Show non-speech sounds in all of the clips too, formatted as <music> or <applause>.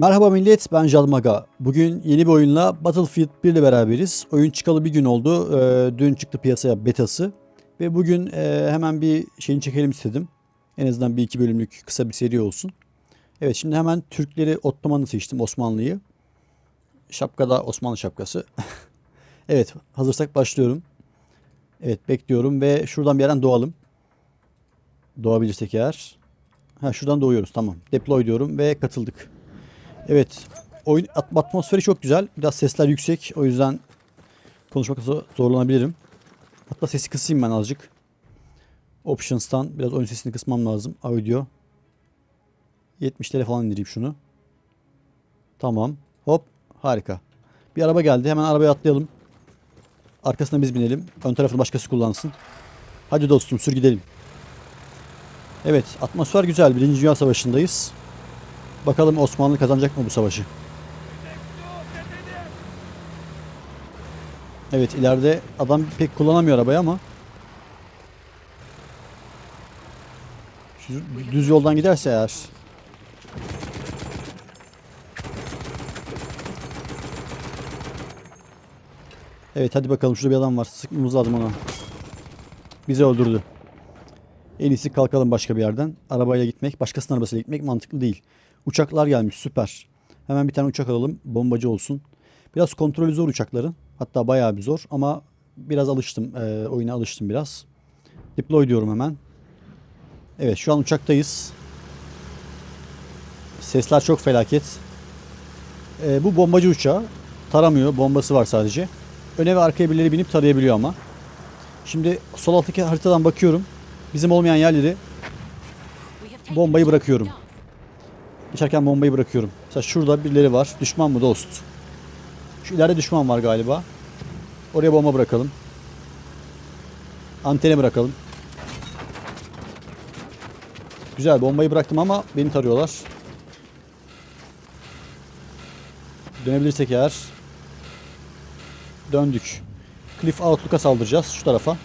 Merhaba millet ben Jalmaga. Bugün yeni bir oyunla Battlefield 1 ile beraberiz. Oyun çıkalı bir gün oldu. Ee, dün çıktı piyasaya betası. Ve bugün e, hemen bir şeyini çekelim istedim. En azından bir iki bölümlük kısa bir seri olsun. Evet şimdi hemen Türkleri Ottoman'ı seçtim Osmanlı'yı. Şapkada Osmanlı şapkası. <laughs> evet hazırsak başlıyorum. Evet bekliyorum ve şuradan bir yerden doğalım. Doğabilirsek eğer. Ha şuradan doğuyoruz tamam. Deploy diyorum ve katıldık. Evet. Oyun at- atmosferi çok güzel. Biraz sesler yüksek. O yüzden konuşmakta zor- zorlanabilirim. Hatta sesi kısayım ben azıcık. Options'tan biraz oyun sesini kısmam lazım. Audio. 70'lere falan indireyim şunu. Tamam. Hop. Harika. Bir araba geldi. Hemen arabaya atlayalım. Arkasına biz binelim. Ön tarafını başkası kullansın. Hadi dostum sür gidelim. Evet atmosfer güzel. Birinci Dünya Savaşı'ndayız. Bakalım Osmanlı kazanacak mı bu savaşı? Evet ileride adam pek kullanamıyor arabayı ama düz yoldan giderse eğer Evet hadi bakalım şurada bir adam var. Sıkmamız lazım ona. Bizi öldürdü. En iyisi kalkalım başka bir yerden. Arabayla gitmek, başkasının arabasıyla gitmek mantıklı değil. Uçaklar gelmiş süper. Hemen bir tane uçak alalım. Bombacı olsun. Biraz kontrolü zor uçakların. Hatta bayağı bir zor ama biraz alıştım. E, oyuna alıştım biraz. Deploy diyorum hemen. Evet şu an uçaktayız. Sesler çok felaket. E, bu bombacı uçağı. Taramıyor. Bombası var sadece. Öne ve arkaya birileri binip tarayabiliyor ama. Şimdi sol alttaki haritadan bakıyorum. Bizim olmayan yerleri bombayı bırakıyorum. Geçerken bombayı bırakıyorum. Mesela şurada birileri var. Düşman mı dost? Şu ileride düşman var galiba. Oraya bomba bırakalım. Antene bırakalım. Güzel bombayı bıraktım ama beni tarıyorlar. Dönebilirsek eğer. Döndük. Cliff Outlook'a saldıracağız şu tarafa.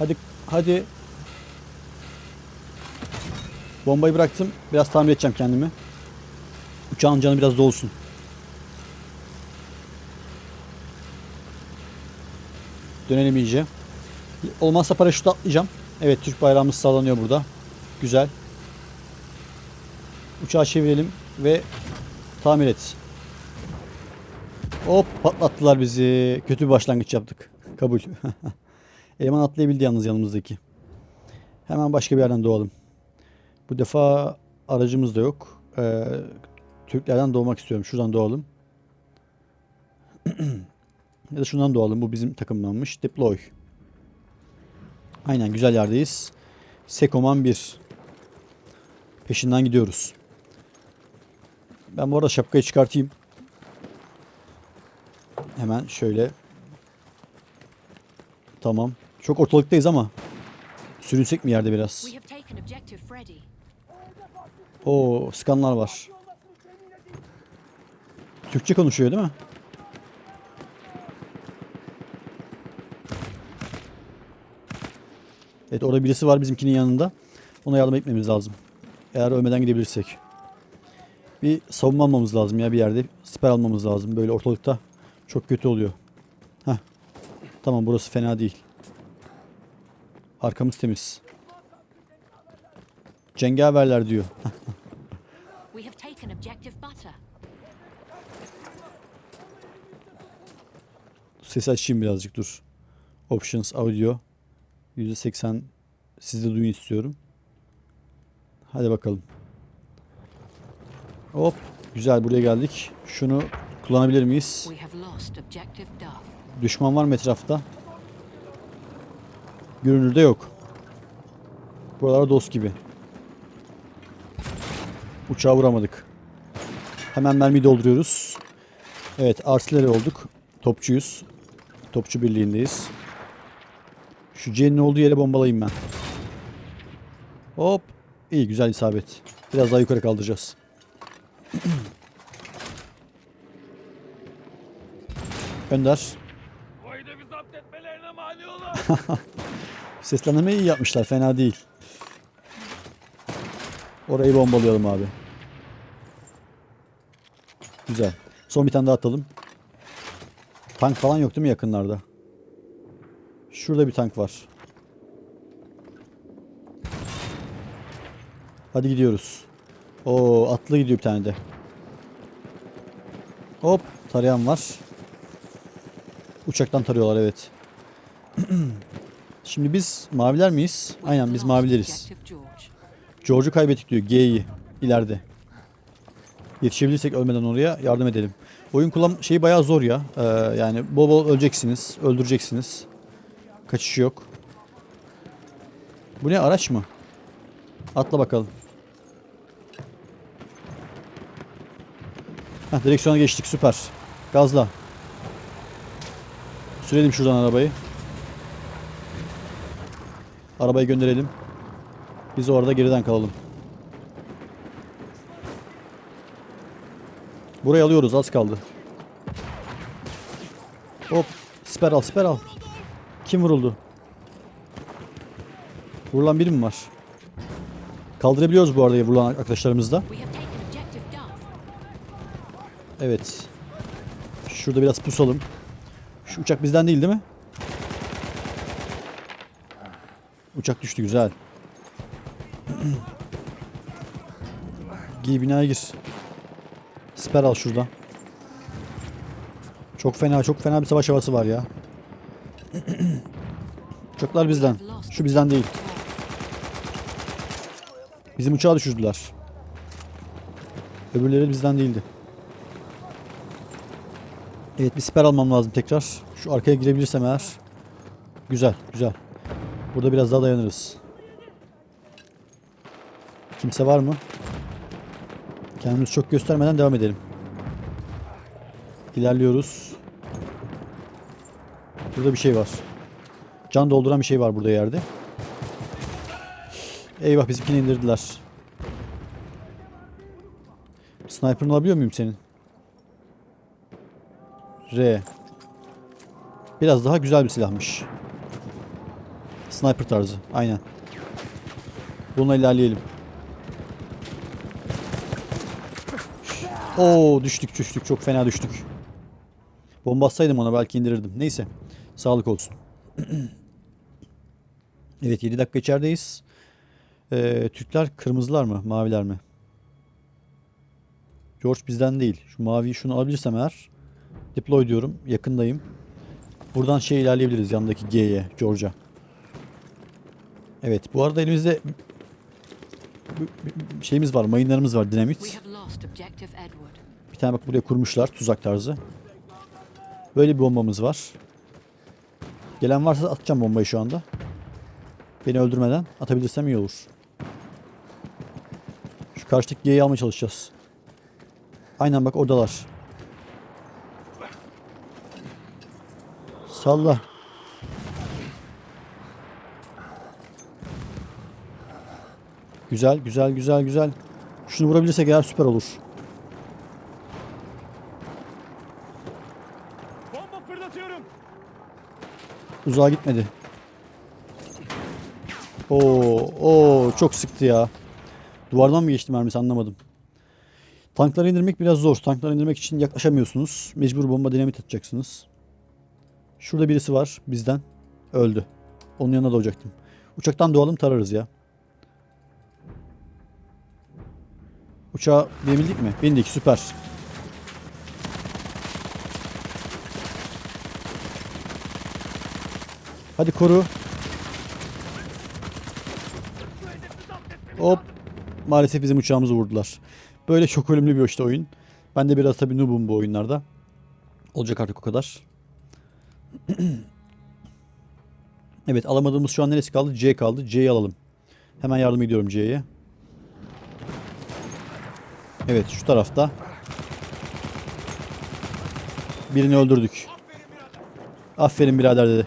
Hadi hadi. Bombayı bıraktım. Biraz tamir edeceğim kendimi. Uçağın canı biraz dolsun. Dönelim iyice. Olmazsa paraşüt atlayacağım. Evet Türk bayrağımız sallanıyor burada. Güzel. Uçağı çevirelim ve tamir et. Hop patlattılar bizi. Kötü bir başlangıç yaptık. Kabul. <laughs> Eleman atlayabildi yalnız yanımızdaki. Hemen başka bir yerden doğalım. Bu defa aracımız da yok. Ee, Türklerden doğmak istiyorum. Şuradan doğalım. <clears throat> ya da şundan doğalım. Bu bizim takımdanmış. Deploy. Aynen güzel yerdeyiz. Sekoman 1. Peşinden gidiyoruz. Ben bu arada şapkayı çıkartayım. Hemen şöyle. Tamam. Çok ortalıktayız ama sürünsek mi yerde biraz? Oo, skanlar var. Türkçe konuşuyor değil mi? Evet orada birisi var bizimkinin yanında. Ona yardım etmemiz lazım. Eğer ölmeden gidebilirsek. Bir savunma almamız lazım ya bir yerde. Siper almamız lazım. Böyle ortalıkta çok kötü oluyor. Heh. Tamam burası fena değil. Arkamız temiz. Cengaverler diyor. <laughs> Sesi açayım birazcık dur. Options audio. %80 siz de duyun istiyorum. Hadi bakalım. Hop. Güzel buraya geldik. Şunu kullanabilir miyiz? Düşman var mı etrafta? Görünürde yok. Buralar dost gibi. Uçağa vuramadık. Hemen mermi dolduruyoruz. Evet artileri olduk. Topçuyuz. Topçu birliğindeyiz. Şu C'nin olduğu yere bombalayayım ben. Hop. İyi güzel isabet. Biraz daha yukarı kaldıracağız. <clears throat> Önder. <laughs> Seslendirmeyi iyi yapmışlar. Fena değil. Orayı bombalayalım abi. Güzel. Son bir tane daha atalım. Tank falan yok değil mi yakınlarda? Şurada bir tank var. Hadi gidiyoruz. Oo atlı gidiyor bir tane de. Hop tarayan var. Uçaktan tarıyorlar evet. <clears throat> Şimdi biz maviler miyiz? Aynen biz mavileriz. George'u kaybettik diyor. G'yi ileride. Yetişebilirsek ölmeden oraya yardım edelim. Oyun kullan şeyi bayağı zor ya. Ee, yani bol bol öleceksiniz, öldüreceksiniz. Kaçış yok. Bu ne araç mı? Atla bakalım. Heh, direksiyona geçtik süper. Gazla. Sürelim şuradan arabayı. Arabayı gönderelim. Biz orada geriden kalalım. Burayı alıyoruz az kaldı. Hop siper al siper al. Kim vuruldu? Vurulan biri mi var? Kaldırabiliyoruz bu arada vurulan arkadaşlarımız da. Evet. Şurada biraz pusalım. Şu uçak bizden değil değil mi? Uçak düştü güzel. Giy binaya gir. Siper al şuradan. Çok fena çok fena bir savaş havası var ya. Uçaklar bizden. Şu bizden değil. Bizim uçağı düşürdüler. Öbürleri bizden değildi. Evet bir siper almam lazım tekrar. Şu arkaya girebilirsem eğer. Güzel güzel. Burada biraz daha dayanırız. Kimse var mı? Kendimizi çok göstermeden devam edelim. İlerliyoruz. Burada bir şey var. Can dolduran bir şey var burada yerde. Eyvah bizimkini indirdiler. Sniper'ını alabiliyor muyum senin? R. Biraz daha güzel bir silahmış. Sniper tarzı. Aynen. Bununla ilerleyelim. Oo düştük düştük. Çok fena düştük. Bomba atsaydım ona belki indirirdim. Neyse. Sağlık olsun. <clears throat> evet 7 dakika içerideyiz. Ee, Türkler kırmızılar mı? Maviler mi? George bizden değil. Şu maviyi şunu alabilirsem eğer Deploy diyorum. Yakındayım. Buradan şey ilerleyebiliriz yanındaki G'ye, George'a. Evet, bu arada elimizde şeyimiz var, mayınlarımız var, dinamit. Bir tane bak buraya kurmuşlar, tuzak tarzı. Böyle bir bombamız var. Gelen varsa atacağım bombayı şu anda. Beni öldürmeden atabilirsem iyi olur. Şu karşıdaki G'yi almaya çalışacağız. Aynen bak oradalar. Salla. Güzel, güzel, güzel, güzel. Şunu vurabilirsek eğer süper olur. Bomba fırlatıyorum. Uzağa gitmedi. Oo, oo çok sıktı ya. Duvardan mı geçti mermisi anlamadım. Tankları indirmek biraz zor. Tankları indirmek için yaklaşamıyorsunuz. Mecbur bomba dinamit atacaksınız. Şurada birisi var bizden. Öldü. Onun yanına doğacaktım. Uçaktan doğalım tararız ya. Uçağa binebildik mi? Bindik süper. Hadi koru. Hop. Maalesef bizim uçağımızı vurdular. Böyle çok ölümlü bir işte oyun. Ben de biraz tabii noob'um bu oyunlarda. Olacak artık o kadar. <clears throat> evet alamadığımız şu an neresi kaldı? C kaldı. C'yi alalım. Hemen yardım ediyorum C'ye. Evet şu tarafta. Birini öldürdük. Aferin birader dedi.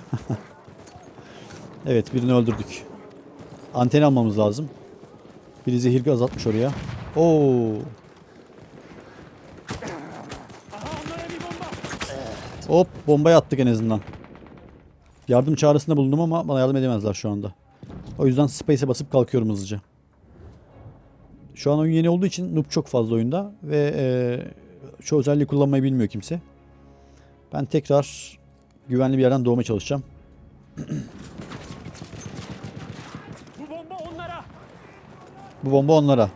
<laughs> evet birini öldürdük. Anten almamız lazım. Biri zehir gaz oraya. Oo. Hop bombayı attık en azından. Yardım çağrısında bulundum ama bana yardım edemezler şu anda. O yüzden space'e basıp kalkıyorum hızlıca. Şu an oyun yeni olduğu için noob çok fazla oyunda ve e, Şu özelliği kullanmayı bilmiyor kimse. Ben tekrar güvenli bir yerden doğmaya çalışacağım. <clears throat> Bu bomba onlara. Bu bomba onlara.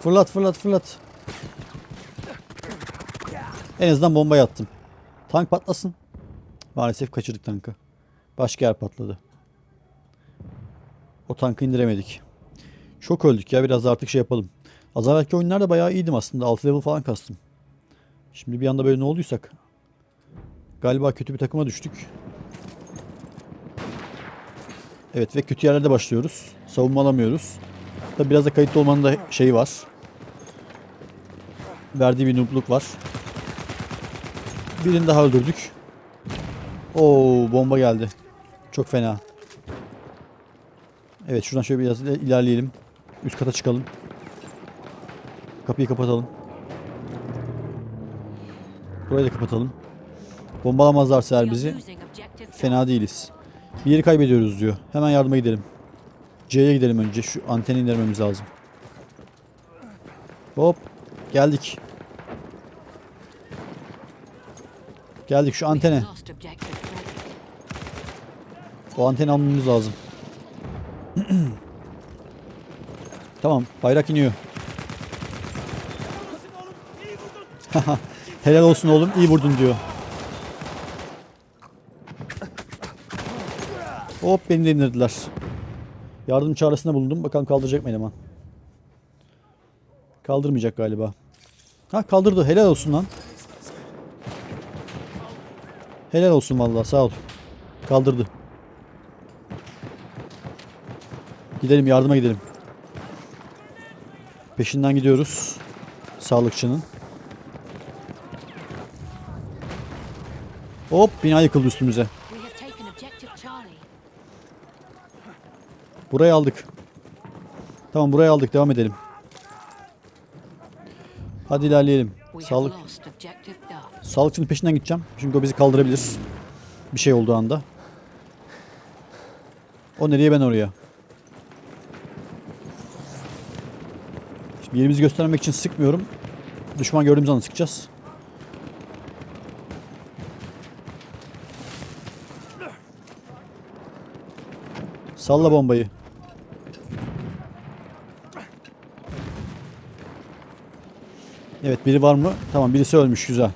Fırlat fırlat fırlat. En azından bombayı attım. Tank patlasın. Maalesef kaçırdık tankı. Başka yer patladı. O tankı indiremedik. Çok öldük ya biraz artık şey yapalım. Az evvelki oyunlarda bayağı iyiydim aslında. 6 level falan kastım. Şimdi bir anda böyle ne olduysak. Galiba kötü bir takıma düştük. Evet ve kötü yerlerde başlıyoruz. Savunma alamıyoruz. Tabi biraz da kayıtlı olmanın da şeyi var. Verdiği bir noobluk var. Birini daha öldürdük. Oo bomba geldi. Çok fena. Evet şuradan şöyle biraz ile- ilerleyelim. Üst kata çıkalım. Kapıyı kapatalım. Burayı da kapatalım. Bombalamazlarsa eğer bizi fena değiliz. Bir yeri kaybediyoruz diyor. Hemen yardıma gidelim. C'ye gidelim önce. Şu anteni indirmemiz lazım. Hop. Geldik. Geldik şu antene. O anteni almamız lazım. Tamam. Bayrak iniyor. <laughs> Helal olsun oğlum. iyi vurdun diyor. Hop beni de indirdiler. Yardım çağrısında bulundum. Bakalım kaldıracak mı eleman? Kaldırmayacak galiba. Ha kaldırdı. Helal olsun lan. Helal olsun vallahi sağ ol. Kaldırdı. Gidelim yardıma gidelim. Peşinden gidiyoruz. Sağlıkçının. Hop bina yıkıldı üstümüze. Burayı aldık. Tamam burayı aldık devam edelim. Hadi ilerleyelim. Sağlık. Sağlıkçının peşinden gideceğim. Çünkü o bizi kaldırabilir. Bir şey olduğu anda. O nereye ben oraya. Yerimizi göstermek için sıkmıyorum. Düşman gördüğümüz anda sıkacağız. Salla bombayı. Evet biri var mı? Tamam birisi ölmüş güzel.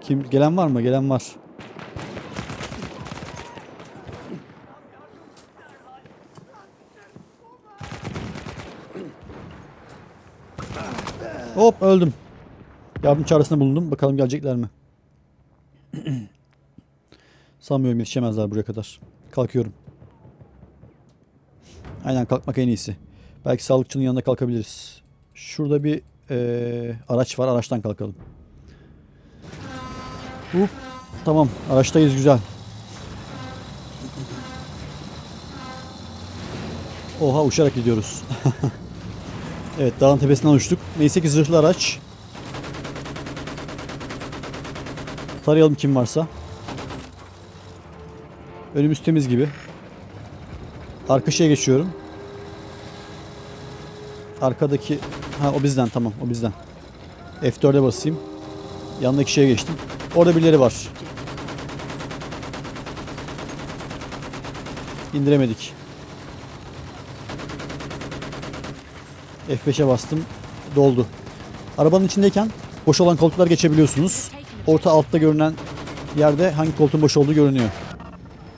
Kim gelen var mı? Gelen var. Hop öldüm. Yardım çağrısında bulundum. Bakalım gelecekler mi? <clears throat> Sanmıyorum yetişemezler buraya kadar. Kalkıyorum. Aynen kalkmak en iyisi. Belki sağlıkçının yanında kalkabiliriz. Şurada bir eee, araç var. Araçtan kalkalım. Hop. Tamam. Araçtayız güzel. Oha uçarak gidiyoruz. <laughs> evet dağın tepesinden uçtuk. Neyse ki zırhlı araç. Tarayalım kim varsa. Önümüz temiz gibi. Arka şeye geçiyorum. Arkadaki... Ha o bizden tamam o bizden. F4'e basayım. Yanındaki şeye geçtim. Orada birileri var. İndiremedik. F5'e bastım. Doldu. Arabanın içindeyken boş olan koltuklar geçebiliyorsunuz. Orta altta görünen yerde hangi koltuğun boş olduğu görünüyor.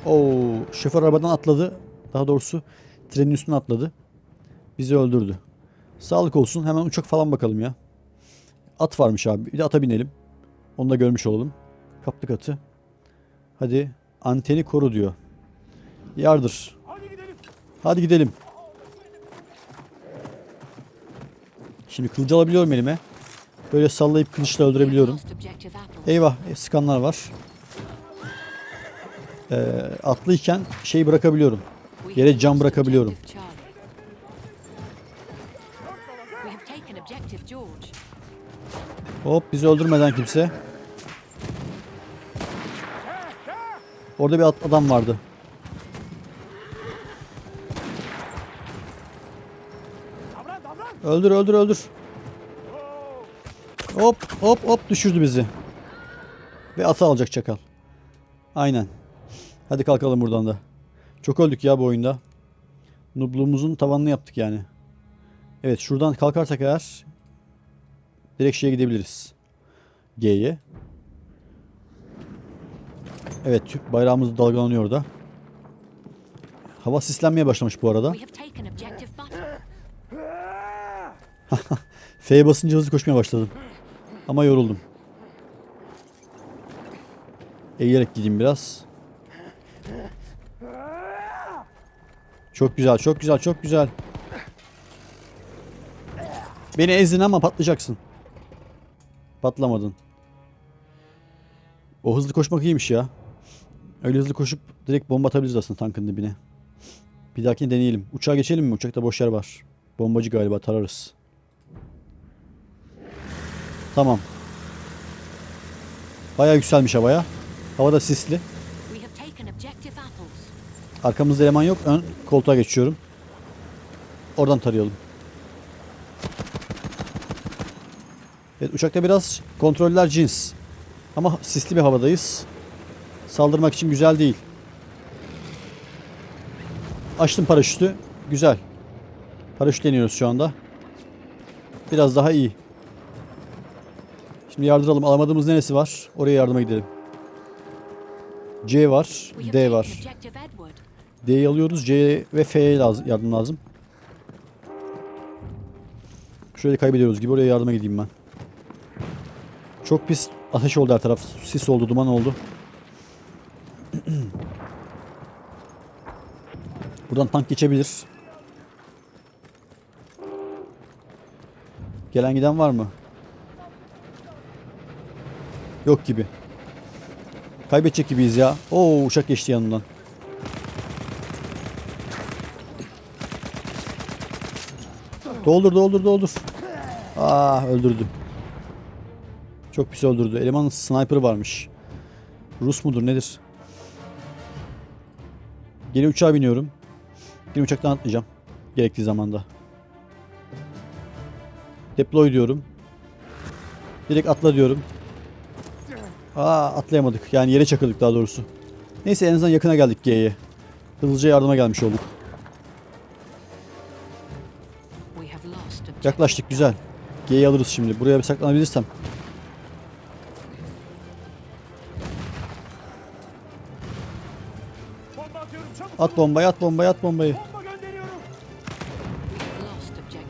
Oo, şoför arabadan atladı. Daha doğrusu trenin üstüne atladı. Bizi öldürdü. Sağlık olsun. Hemen uçak falan bakalım ya. At varmış abi. Bir de ata binelim. Onu da görmüş olalım. Kaptık atı. Hadi anteni koru diyor. Yardır. Hadi gidelim. Hadi gidelim. Şimdi kılıcı alabiliyorum elime. Böyle sallayıp kılıçla öldürebiliyorum. Eyvah e, sıkanlar var. Ee, atlıyken şeyi bırakabiliyorum. Yere cam bırakabiliyorum. Hop bizi öldürmeden kimse. Orada bir adam vardı. Öldür öldür öldür. Hop hop hop düşürdü bizi. Ve atı alacak çakal. Aynen. Hadi kalkalım buradan da. Çok öldük ya bu oyunda. Nubluğumuzun tavanını yaptık yani. Evet şuradan kalkarsak eğer direkt şeye gidebiliriz. G'ye. Evet bayrağımız dalgalanıyor orada. Hava sislenmeye başlamış bu arada. <laughs> F'ye basınca hızlı koşmaya başladım. Ama yoruldum. Eğilerek gideyim biraz. Çok güzel, çok güzel, çok güzel. Beni ezdin ama patlayacaksın. Patlamadın. O hızlı koşmak iyiymiş ya. Öyle hızlı koşup direkt bomba atabiliriz aslında tankın dibine. Bir dahakine deneyelim. Uçağa geçelim mi? Uçakta boş yer var. Bombacı galiba tararız. Tamam. Bayağı yükselmiş havaya. Sisli. Taken objective apples. Arkamızda eleman yok. Ön koltuğa geçiyorum. Oradan tarayalım. Evet uçakta biraz kontroller cins. Ama sisli bir havadayız. Saldırmak için güzel değil. Açtım paraşütü. Güzel. Paraşüt deniyoruz şu anda. Biraz daha iyi. Şimdi yardıralım. Alamadığımız neresi var? Oraya yardıma gidelim. C var. D var. D'yi alıyoruz. C ve F'ye lazım, yardım lazım. Şöyle kaybediyoruz gibi. Oraya yardıma gideyim ben. Çok pis ateş oldu her taraf. Sis oldu, duman oldu. <clears throat> Buradan tank geçebilir. Gelen giden var mı? Yok gibi. Kaybedecek gibiyiz ya. Oo uçak geçti yanından. Doldur doldur doldur. Ah öldürdü. Çok pis öldürdü. Elemanın sniper'ı varmış. Rus mudur nedir? Geri uçağa biniyorum. Yine uçaktan atlayacağım. Gerektiği zamanda. Deploy diyorum. Direkt atla diyorum. Aa atlayamadık. Yani yere çakıldık daha doğrusu. Neyse en azından yakına geldik G'ye. Hızlıca yardıma gelmiş olduk. Yaklaştık güzel. G'yi alırız şimdi. Buraya bir saklanabilirsem. At bombayı at bombayı at bombayı.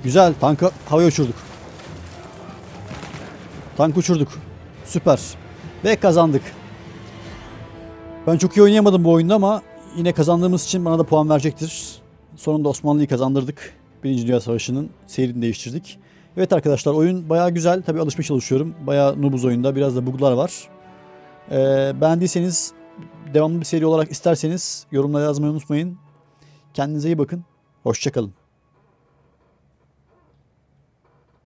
Güzel tankı havaya uçurduk. Tank uçurduk. Süper. Ve kazandık. Ben çok iyi oynayamadım bu oyunda ama yine kazandığımız için bana da puan verecektir. Sonunda Osmanlı'yı kazandırdık. Birinci Dünya Savaşı'nın seyrini değiştirdik. Evet arkadaşlar oyun bayağı güzel. Tabi alışmaya çalışıyorum. Bayağı noobuz oyunda. Biraz da buglar var. Ee, beğendiyseniz devamlı bir seri olarak isterseniz yorumlara yazmayı unutmayın. Kendinize iyi bakın. Hoşçakalın.